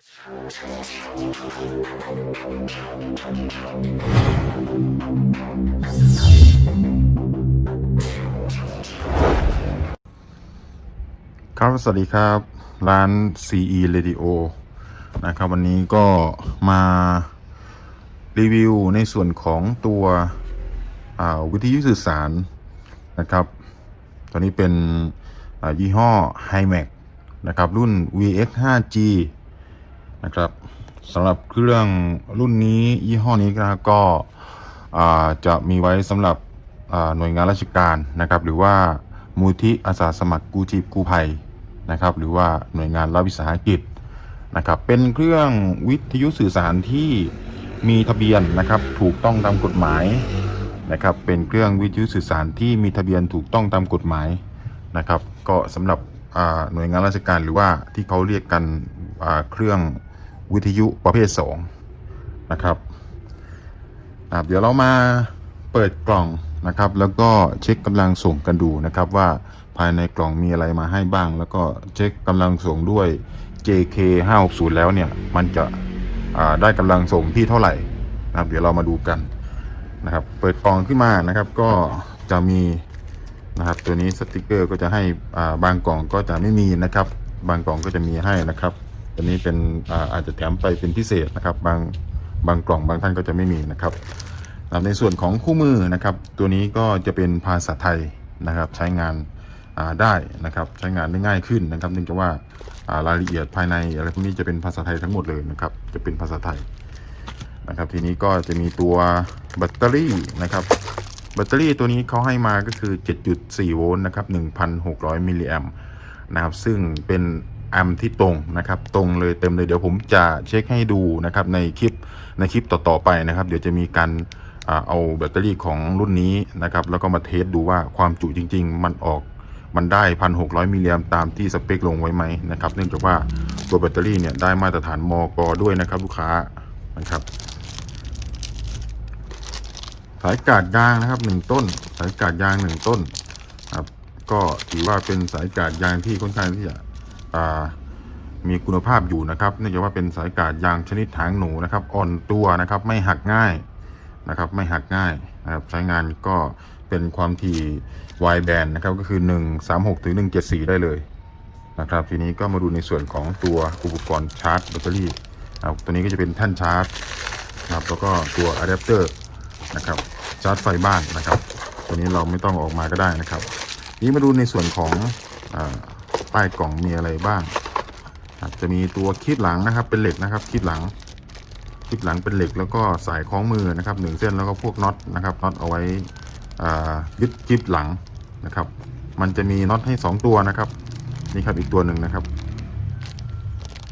ครับสวัสดีครับ ร้าน CE Radio นะครับ วันนี้ก็มารีวิวในส่วนของตัววิทยุสื่อสารนะครับตัวนี้เป็นยี่ห้อ HiMax นะครับ รุ่น VX 5G นะครับสำหรับเครื่องรุ่นนี้ยี่ห้อนี้นะก็จะมีไว้สำหรับหน่วยงานราชการนะครับ หรือว่ามูลที่อาสาสมัครกู้ชีพกู้ภัยนะครับ หรือว่าหน่วยงานรัฐวิสาหกิจนะครับ เป็นเครื่องวิทยุสื่อสารที่มีทะเบียนนะครับถูกต้องตามกฎหมายนะครับ เป็นเครื่องวิทยุสื่อสารที่มีทะเบียนถูกต้องตามกฎหมายนะครับ ก็สำหรับหน่วยงานราชการหรือว่าที่เขาเรียกกันเครื่อง วิทยุประเภท 2 นะครับเดี๋ยวเรามาเปิดกล่องนะครับ แล้วก็เช็คกำลังส่งกันดูนะครับ ว่าภายในกล่องมีอะไรมาให้บ้าง แล้วก็เช็คกำลังส่งด้วย JK 560แล้วเนี่ยมันจะได้กำลังส่งที่เท่าไหร่นะครับ เดี๋ยวเรามาดูกันนะครับ เปิดกล่องขึ้นมานะครับ ก็จะมีนะครับตัวนี้สติกเกอร์ก็จะให้บางกล่องก็จะไม่มีนะครับ บางกล่องก็จะมีให้นะครับ ตัวนี้เป็นอาอาจจะแถมไปเป็นพิเศษนะครับ บางบางกล่องบางท่านก็จะไม่มีนะครับในส่วนของคู่มือนะครับ ตัวนี้ก็จะเป็นภาษาไทยนะครับ ใช้งานาได้นะครับ ใช้งานได้ง่ายขึ้นนะครับเนื่องจากว่ารายละเอียดภายในอะไรพวกนี้จะเป็นภาษาไทยทั้งหมดเลยนะครับ จะเป็นภาษาไทยนะครับ ทีนี้ก็จะมีตัวแบตเตอรี่นะครับแบตเตอรี่ตัวนี้เขาให้มาก็คือ 7.4 โวลต์นะครับ 1,600 มิลลิแอมป์นะครับ ซึ่งเป็น อัมที่ตรงนะครับ ตรงเลยเต็มเลยเดี๋ยวผมจะเช็คให้ดูนะครับในคลิปในคลิปต่อๆไปนะครับ เดี๋ยวจะมีการเอาแบตเตอรี่ของรุ่นนี้นะครับ แล้วก็มาเทสดูว่าความจุจริง ๆ มันออกมันได้ 1,600 มิลลิแอมป์ตามที่สเปคลงไว้ไหมนะครับ เนื่องจากว่าตัวแบตเตอรี่เนี่ยได้มาตรฐานมอกด้วยนะครับลูกค้านะครับสายกาดยางนะครับหนึ่งต้น สายกาดยางหนึ่งต้นครับก็ถือว่าเป็นสายกาดยางที่ค่อนข้างที่จะ มีคุณภาพอยู่นะครับ เนื่องจากว่าเป็นสายกาดยางชนิดถางหนูนะครับ อ่อนตัวนะครับ ไม่หักง่ายนะครับ ไม่หักง่ายนะครับใช้งานก็เป็นความถี่วายแบนนะครับ ก็คือ 136 ถึง 174 ได้เลยนะครับ ทีนี้ก็มาดูในส่วนของตัวอุปกรณ์ชาร์จแบตเตอรี่นะครับตัวนี้ก็จะเป็นแท่นชาร์จนะครับ แล้วก็ตัวอะแดปเตอร์นะครับ ชาร์จไฟบ้านนะครับ ตัวนี้เราไม่ต้องออกมาก็ได้นะครับ นี้มาดูในส่วนของ อาป้ายกล่องมีอะไรบ้างจะมีตัวคลิปหลังนะครับ เป็นเหล็กนะครับคลิปหลังคลิปหลังเป็นเหล็กแล้วก็สายคล้องมือนะครับหนึ่งเส้นแล้วก็พวกน็อตนะครับน็อตเอาไว้ยึดคลิปหลังนะครับ มันจะมีน็อตให้สองตัวนะครับนี่ครับอีกตัวหนึ่งนะครับ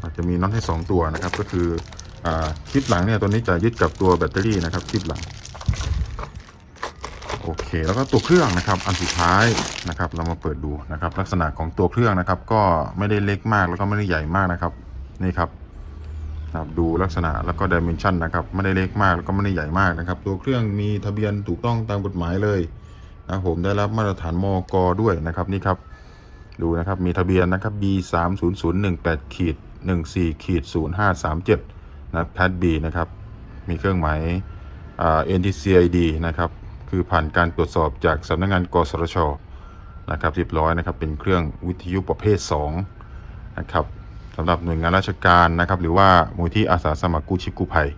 อาจจะมีน็อตให้สองตัวนะครับ ก็คืออคลิปหลังเนี่ยตัวนี้จะยึดกับตัวแบตเตอรี่นะครับคลิปหลัง โอเค แล้วก็ตัวเครื่องนะครับอันสุดท้ายนะครับเรามาเปิดดูนะครับ ลักษณะของตัวเครื่องนะครับ ก็ไม่ได้เล็กมากแล้วก็ไม่ได้ใหญ่มากนะครับนี่ครับนะครับดูลักษณะแล้วก็ดิเมนชันนะครับไม่ได้เล็กมากแล้วก็ไม่ได้ใหญ่มากนะครับ ตัวเครื่องมีทะเบียนถูกต้องตามกฎหมายเลยนะผมได้รับมาตรฐานมกด้วยนะครับนี่ครับ ดูนะครับมีทะเบียนนะครับ B 3 0 0 1 8ขีด14ขีด0537นะครับแพท B นะครับ มีเครื่องหมายอ่า NTCID นะครับ คือผ่านการตรวจสอบจากสำนักงานกสทชนะครับเรียบร้อยนะครับเป็นเครื่องวิทยุประเภท2นะครับสำหรับหน่วยงานราชการนะครับหรือว่ามูลที่อาสาสมัครกู้ชีพกู้ภัย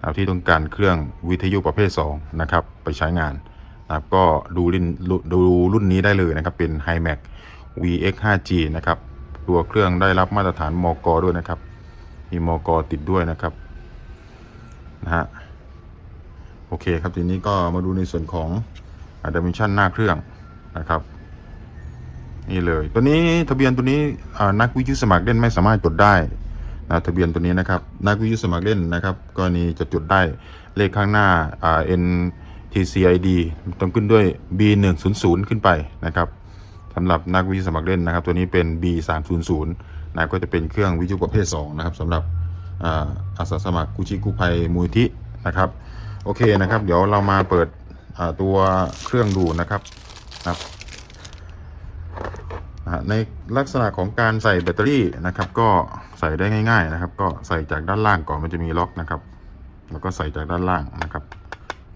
นะที่ต้องการเครื่องวิทยุประเภท2นะครับไปใช้งานนะก็ดูรุ่นดูรุ่นนี้ได้เลยนะครับเป็น HiMax VX 5G นะครับตัวเครื่องได้รับมาตรฐานมกด้วยนะครับมีมกติดด้วยนะครับนะฮะ อเคครับทีนี้ก็มาดูในส่วนของดิเมนชันหน้าเครื่องนะครับ นี่เลย ตัวนี้ทะเบียนตัวนี้นักวิทยุสมัครเล่นไม่สามารถจดได้นะทะเบียนตัวนี้นะครับ นักวิทยุสมัครเล่นนะครับกรณีจะจดได้เลขข้างหน้าอ่า NTCID ต้องขึ้นด้วย B100 ขึ้นไปนะครับสำหรับนักวิทยุสมัครเล่นนะครับ ตัวนี้เป็น B300 นะก็จะเป็นเครื่องวิทยุประเภท2นะครับสำหรับอาอาสาสมัครกู้ชีพกู้ภัยมูลที่นะครับ โอเคนะครับ เดี๋ยวเรามาเปิดตัวเครื่องดูนะครับครับในลักษณะของการใส่แบตเตอรี่นะครับ ก็ใส่ได้ง่าย ๆ นะครับ ก็ใส่จากด้านล่างก่อนมันจะมีล็อกนะครับ แล้วก็ใส่จากด้านล่างนะครับ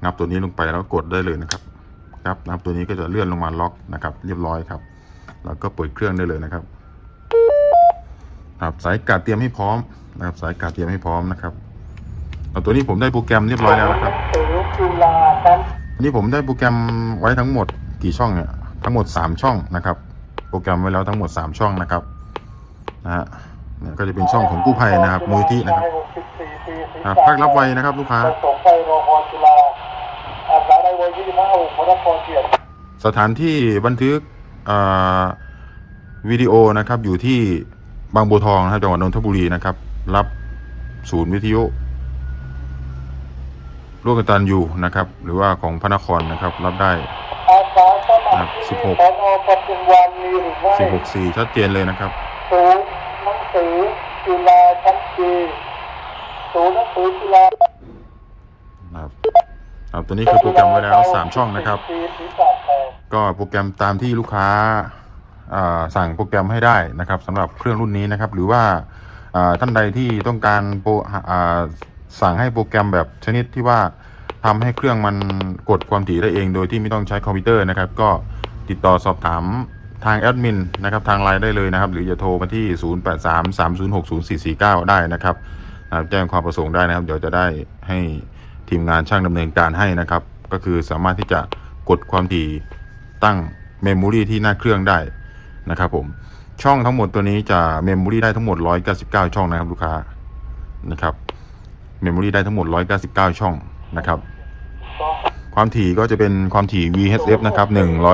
งับตัวนี้ลงไปแล้วกดได้เลยนะครับครับงับตัวนี้ก็จะเลื่อนลงมาล็อกนะครับ เรียบร้อยครับ แล้วก็เปิดเครื่องได้เลยนะครับครับสายกาดเตรียมให้พร้อมนะครับ สายกาดเตรียมให้พร้อมนะครับ เอาตัวนี้ผมได้โปรแกรมเรียบร้อยแล้วนะครับหรือจุฬาชั้นอันนี้ผมได้โปรแกรมไว้ทั้งหมดกี่ช่องเนี่ยทั้งหมด 3 ช่องนะครับ โปรแกรมไว้แล้วทั้งหมด 3 ช่องนะครับนะฮะเนี่ยก็จะเป็นช่องของกู้ภัยนะครับมูลที่นะครับ64ปีศรีครับภาครับไวนะครับ ลูกค้าประสงค์ไปโรงพยาบาลจุฬาอาสาในวัย25อุบลนครเชียงสถานที่บันทึกเอ่อวิดีโอนะครับอยู่ที่บางบัวทองนะครับจังหวัดนนทบุรีนะครับ รับศูนย์วิทยุ ร่วมกตันอยู่นะครับ หรือว่าของพระนครนะครับ รับได้อาสาสมัคครับที่16สนปทุมวันมีหรือไม่164ชัดเจนเลยนะครับศูนย์หนังสือจุฬาชั้นจีศูนย์หนังสือจุฬาครับครับตัวนี้คือโปรแกรมไว้แล้ว3ช่องนะครับ ก็โปรแกรมตามที่ลูกค้าสั่งโปรแกรมให้ได้นะครับสำหรับเครื่องรุ่นนี้นะครับ หรือว่าท่านใดที่ต้องการโปร สั่งให้โปรแกรมแบบชนิดที่ว่าทำให้เครื่องมันกดความถี่ได้เอง โดยที่ไม่ต้องใช้คอมพิวเตอร์นะครับ ก็ติดต่อสอบถามทางแอดมินนะครับทางไลน์ได้เลยนะครับ หรือจะโทรมาที่ 0833060449 ได้นะครับแจ้งความประสงค์ได้นะครับ เดี๋ยวจะได้ให้ทีมงานช่างดำเนินการให้นะครับ ก็คือสามารถที่จะกดความถี่ตั้งเมมโมรีที่หน้าเครื่องได้นะครับผมช่องทั้งหมดตัวนี้จะเมมโมรีได้ทั้งหมด 199 ช่องนะครับลูกค้านะครับ เมมโมรีได้ทั้งหมด 199 ช่องนะครับ ความถี่ก็จะเป็นความถี่ VHF นะครับ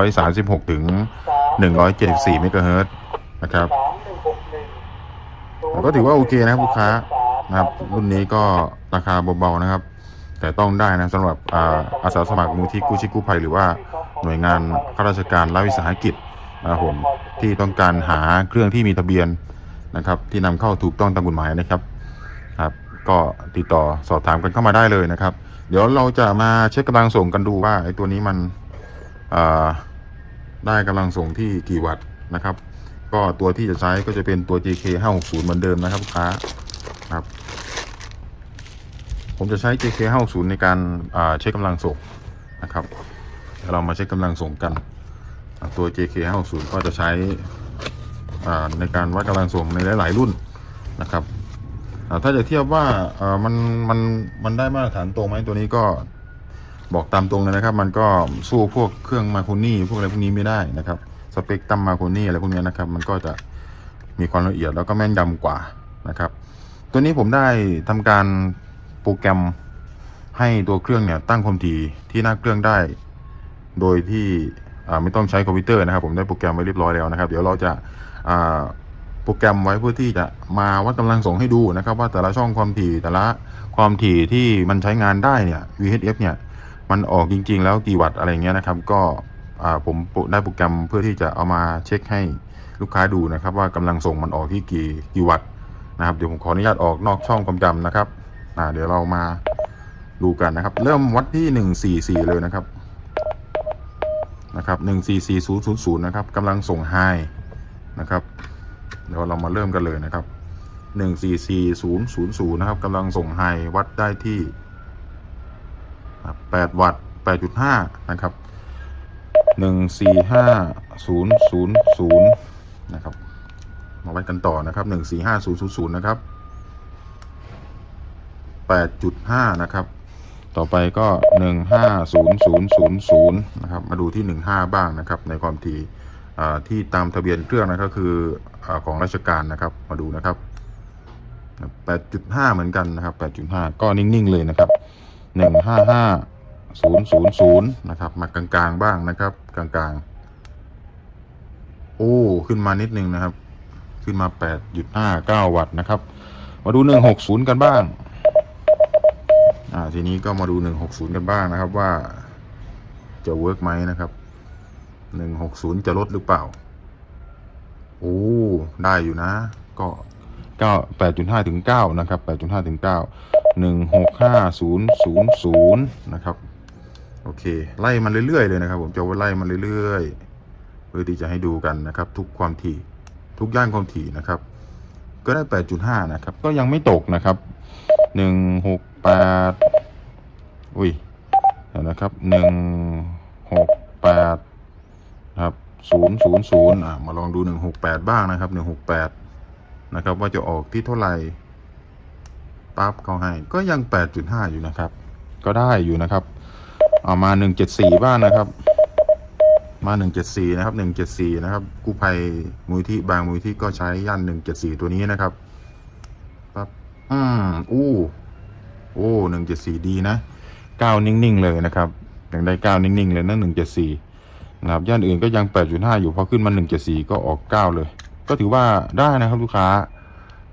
136 ถึง 174 เมกะเฮิรตซ์นะครับก็ถือว่าโอเคนะครับลูกค้านะครับ รุ่นนี้ก็ราคาเบาๆนะครับ แต่ต้องได้นะสำหรับอาอาสาสมัครมูลที่กู้ชีพกู้ภัยหรือว่าหน่วยงานข้าราชการรัฐวิสาหกิจนะครับผมที่ต้องการหาเครื่องที่มีทะเบียนนะครับ ที่นำเข้าถูกต้องตามกฎหมายนะครับครับ ก็ติดต่อสอบถามกันเข้ามาได้เลยนะครับ เดี๋ยวเราจะมาเช็คกำลังส่งกันดูว่าไอ้ตัวนี้มันได้กำลังส่งที่กี่วัตต์นะครับ ก็ตัวที่จะใช้ก็จะเป็นตัว JK 560เหมือนเดิมนะครับลูกค้าครับผมจะใช้ JK 560ในการาเช็คกำลังส่งนะครับเดี๋ยวเรามาเช็คกำลังส่งกัน ตัว JK 560ก็จะใช้ในการวัดกำลังส่งในหลาย ๆ รุ่นนะครับ ถ้าจะเทียบว่ามันมันมันได้มาตรฐานตรงไหมตัวนี้ก็บอกตามตรงเลยนะครับ มันก็สู้พวกเครื่องมาโคนี่พวกอะไรพวกนี้ไม่ได้นะครับสเปกตัมมาโคนี่อะไรพวกนี้นะครับ มันก็จะมีความละเอียดแล้วก็แม่นยำกว่านะครับ ตัวนี้ผมได้ทำการโปรแกรมให้ตัวเครื่องเนี่ยตั้งความถี่ที่หน้าเครื่องได้ โดยที่ไม่ต้องใช้คอมพิวเตอร์นะครับ ผมได้โปรแกรมไว้เรียบร้อยแล้วนะครับ เดี๋ยวเราจะ โปรแกรมไว้เพื่อที่จะมาวัดกำลังส่งให้ดูนะครับ ว่าแต่ละช่องความถี่แต่ละความถี่ที่มันใช้งานได้เนี่ย VHF เนี่ยมันออกจริง ๆ แล้วกี่วัตต์อะไรเงี้ยนะครับ ก็อ่าผมได้โปรแกรมเพื่อที่จะเอามาเช็คให้ลูกค้าดูนะครับ ว่ากำลังส่งมันออกที่กี่กี่วัตต์นะครับเดี๋ยวผมขออนุญาตออกนอกช่องความจำนะครับอ่าเดี๋ยวเรามาดูกันนะครับ เริ่มวัดที่หนึ่งสี่สี่เลยนะครับนะครับหนึ่งสี่สี่ศูนย์ศูนย์ศูนย์นะครับกำลังส่งไฮนะครับ เดี๋ยวเรามาเริ่มกันเลยนะครับหนึ่งสี่สี่ศูนย์ศูนย์ศูนย์นะครับกำลังส่งไฮวัดได้ที่แปดวัตต์แปดจุดห้านะครับหนึ่งสี่ห้าศูนย์ศูนย์ศูนย์นะครับ มาวัดกันต่อนะครับหนึ่งสี่ห้าศูนย์ศูนย์ศูนย์นะครับแปดจุดห้านะครับต่อไปก็หนึ่งห้าศูนย์ศูนย์ศูนย์นะครับ มาดูที่หนึ่งห้าบ้างนะครับ ในความถี่ ที่ตามทะเบียนเครื่องนะครับคืออของราชการนะครับมาดูนะครับแปดจุดห้าเหมือนกันนะครับแปดจุดห้าก็นิ่งๆเลยนะครับหนึ่งห้าห้าศูนย์ศูนย์ศูนย์นะครับ มากลางๆบ้างนะครับ กลางๆ โอ้ ขึ้นมานิดนึงนะครับ ขึ้นมา 8.59 วัตต์นะครับ มาดู 160 กันบ้าง อ่า ทีนี้ก็มาดู 160 กันบ้างนะครับว่าจะเวิร์กไหมนะครับ หนึ่งหกศูนย์จะลดหรือเปล่า โอ้ ได้อยู่นะ ก็เก้าแปดจุดห้าถึงเก้านะครับแปดจุดห้าถึงเก้าหนึ่งหกห้าศูนย์ศูนย์ศูนย์นะครับ โอเค ไล่มันเรื่อยๆเลยนะครับ ผมจะไล่มันเรื่อยๆ เพื่อที่จะให้ดูกันนะครับ ทุกความถี่ทุกย่านความถี่นะครับ ก็ได้แปดจุดห้านะครับ ก็ยังไม่ตกนะครับหนึ่งหกแปดอุ้ยนะครับหนึ่งหกแปด 168ครับ000อะมาลองดู168บ้างนะครับ168นะครับว่าจะออกที่เท่าไหร่ปั๊บเขาให้ก็ยัง8.5อยู่นะครับ ก็ได้อยู่นะครับ เอามา174บ้างนะครับ มา174นะครับ174นะครับกู้ภัยมูลที่บางมูลที่ก็ใช้ย่าน174ตัวนี้นะครับปั๊บอืมอู้โอ้174ดีนะก้าวนิ่งๆเลยนะครับยังได้ก้าวนิ่งๆเลยนะ174นะครับย่านอื่นก็ยัง 8.5 อยู่พอขึ้นมา 174 ก็ออก 9 เลย ก็ถือว่าได้นะครับลูกค้า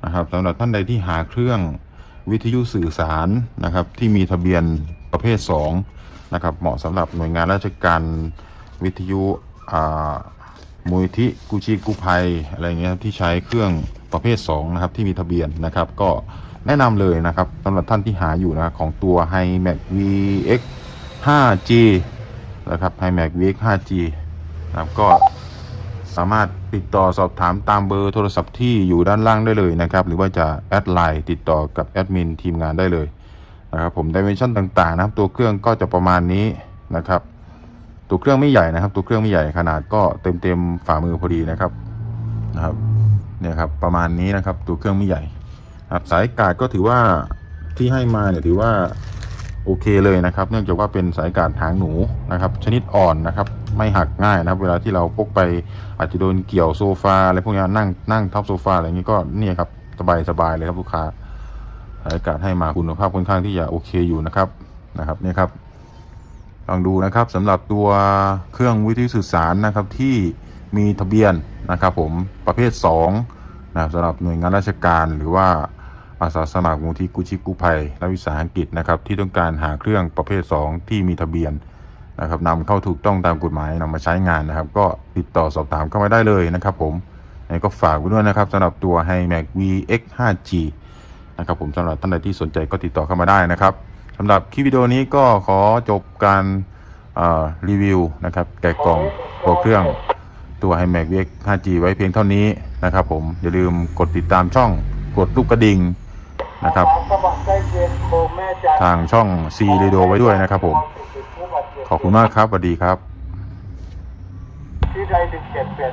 นะครับสำหรับท่านใดที่หาเครื่องวิทยุสื่อสารนะครับ ที่มีทะเบียนประเภท 2 นะครับ เหมาะสำหรับหน่วยงานราชการวิทยุมูลที่กุชีกูภัยอะไรเงี้ยที่ใช้เครื่องประเภท 2 นะครับ ที่มีทะเบียนนะครับ ก็แนะนำเลยนะครับสำหรับท่านที่หาอยู่นะครับของตัว HiMax VX 5G นะครับ HiMax VX 5G นะครับก็สามารถติดต่อสอบถามตามเบอร์โทรศัพท์ที่อยู่ด้านล่างได้เลยนะครับ หรือว่าจะแอดไลน์ติดต่อกับแอดมินทีมงานได้เลยนะครับผมดิเมนชันต่างๆนะครับตัวเครื่องก็จะประมาณนี้นะครับ ตัวเครื่องไม่ใหญ่นะครับ ตัวเครื่องไม่ใหญ่ขนาดก็เต็มเต็มฝ่ามือพอดีนะครับนะครับเนี่ยครับประมาณนี้นะครับ ตัวเครื่องไม่ใหญ่ครับสายกาดก็ถือว่าที่ให้มาเนี่ยถือว่า โอเคเลยนะครับ เนื่องจากว่าเป็นสายการหางหนูนะครับ ชนิดอ่อนนะครับ ไม่หักง่ายนะครับ เวลาที่เราพกไปอาจจะโดนเกี่ยวโซฟาอะไรพวกนี้นั่งนั่งทับโซฟาอะไรอย่างนี้ก็เนี่ยครับสบายสบายเลยครับลูกค้าสายการให้มาคุณภาพค่อนข้างที่จะโอเคอยู่นะครับนะครับเนี่ยครับลองดูนะครับสำหรับตัวเครื่องวิทยุสื่อสารนะครับที่มีทะเบียนนะครับ ผมประเภท2นะครับสำหรับหน่วยงานราชการหรือว่า อาสาสมัครมูลที่กู้ชีพกู้ภัยและวิสาหกิจนะครับที่ต้องการหาเครื่องประเภท 2 ที่มีทะเบียนนะครับนำเข้าถูกต้องตามกฎหมายนำมาใช้งานนะครับ ก็ติดต่อสอบถามเข้ามาได้เลยนะครับ ผมก็ฝากไว้ด้วยนะครับสำหรับตัว HiMax VX 5G นะครับผมสำหรับท่านใดที่สนใจก็ติดต่อเข้ามาได้นะครับสำหรับคลิปวิดีโอนี้ก็ขอจบการรีวิวนะครับแกะกล่องตัวเครื่องตัว HiMax VX 5G ไว้เพียงเท่านี้นะครับผมอย่าลืมกดติดตามช่องกดลูกกระดิ่ง นะครับ ทางช่องซีเรโดไว้ด้วยนะครับผม ขอบคุณมากครับสวัสดีครับที่ใดดึงเจ็ดเป็น